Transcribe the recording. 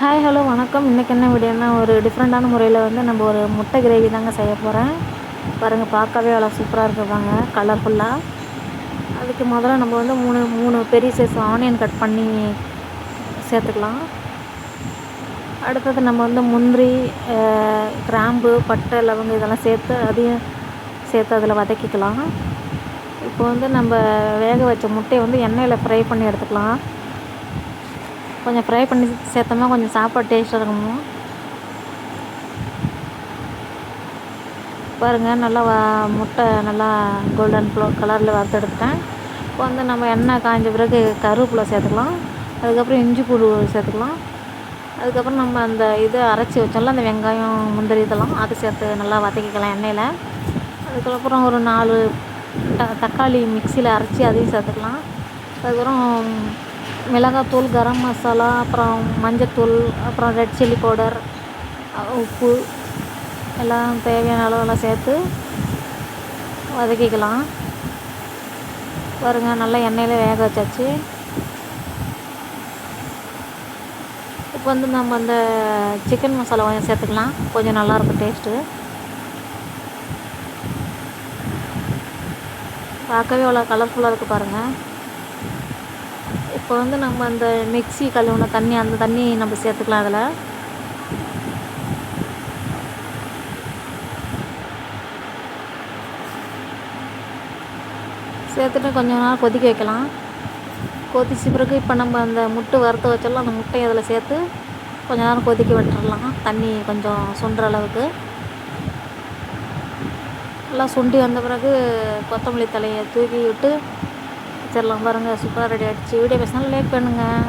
Hi hello வணக்கம். இன்றைக்கி என்ன வீடியோனா ஒரு டிஃப்ரெண்ட்டான முறையில் வந்து நம்ம ஒரு முட்டை கிரேவி தாங்க செய்ய போகிறேன் பாருங்கள் பார்க்கவே அவ்வளோ சூப்பராக இருக்குவாங்க கலர்ஃபுல்லாக அதுக்கு முதல்ல நம்ம வந்து மூணு மூணு பெரிய சைஸ் ஆனியன் கட் பண்ணி சேர்த்துக்கலாம். அடுத்தது நம்ம வந்து முந்திரி கிராம்பு பட்டை லவங்க இதெல்லாம் சேர்த்து அதையும் சேர்த்து அதில் வதக்கிக்கலாம். இப்போ வந்து நம்ம வேக வச்ச முட்டையை வந்து எண்ணெயில் ஃப்ரை பண்ணி எடுத்துக்கலாம். கொஞ்சம் ஃப்ரை பண்ணி சேர்த்தோம்னா கொஞ்சம் சாப்பாடு டேஸ்ட்டாக இருக்கணும் பாருங்கள் நல்லா வ முட்டை நல்லா கோல்டன் ப்ளோ கலரில் வறுத்து எடுத்துட்டேன். இப்போ வந்து நம்ம எண்ணெய் காய்ஞ்ச பிறகு கருவேப்பிலை சேர்த்துக்கலாம். அதுக்கப்புறம் இஞ்சி பூடு சேர்த்துக்கலாம். அதுக்கப்புறம் நம்ம அந்த இது அரைச்சி வச்சோம்ல அந்த வெங்காயம் முந்திரி இதெல்லாம் அது சேர்த்து நல்லா வதக்கிக்கலாம் எண்ணெயில். அதுக்கப்புறம் ஒரு நாலு த தக்காளி மிக்சியில் அரைச்சி அதையும் சேர்த்துக்கலாம். அதுக்கப்புறம் மிளகாத்தூள் கரம் மசாலா அப்புறம் மஞ்சத்தூள் அப்புறம் ரெட் சில்லி பவுடர் உப்பு எல்லாம் தேவையான அளவெல்லாம் சேர்த்து வதக்கிக்கலாம். பாருங்கள் நல்லா எண்ணெயில் வேக வச்சாச்சு. இப்போ வந்து நம்ம அந்த சிக்கன் மசாலா கொஞ்சம் சேர்த்துக்கலாம். கொஞ்சம் நல்லாயிருக்கும் டேஸ்ட்டு பார்க்கவே அவ்வளோ கலர்ஃபுல்லாக இருக்குது பாருங்கள் இப்போ வந்து நம்ம அந்த மிக்ஸி கழுவுன தண்ணி அந்த தண்ணி நம்ம சேர்த்துக்கலாம் அதில். சேர்த்துட்டு கொஞ்ச நேரம் கொதிக்க வைக்கலாம். கொதிச்ச பிறகு இப்போ நம்ம அந்த முட்டை வறுத்து வச்சோம்ல அந்த முட்டையை அதில் சேர்த்து கொஞ்ச நேரம் கொதிக்க விட்டுடலாம் தண்ணி கொஞ்சம் சுண்டுற அளவுக்கு. நல்லா சுண்டி வந்த பிறகு கொத்தமல்லி தலையை தூக்கி விட்டு வச்சிடலாம் பாருங்கள் சூப்பராக ரெடி ஆகிடுச்சு வீடியோ பேசினாலும் லேட் பண்ணுங்கள்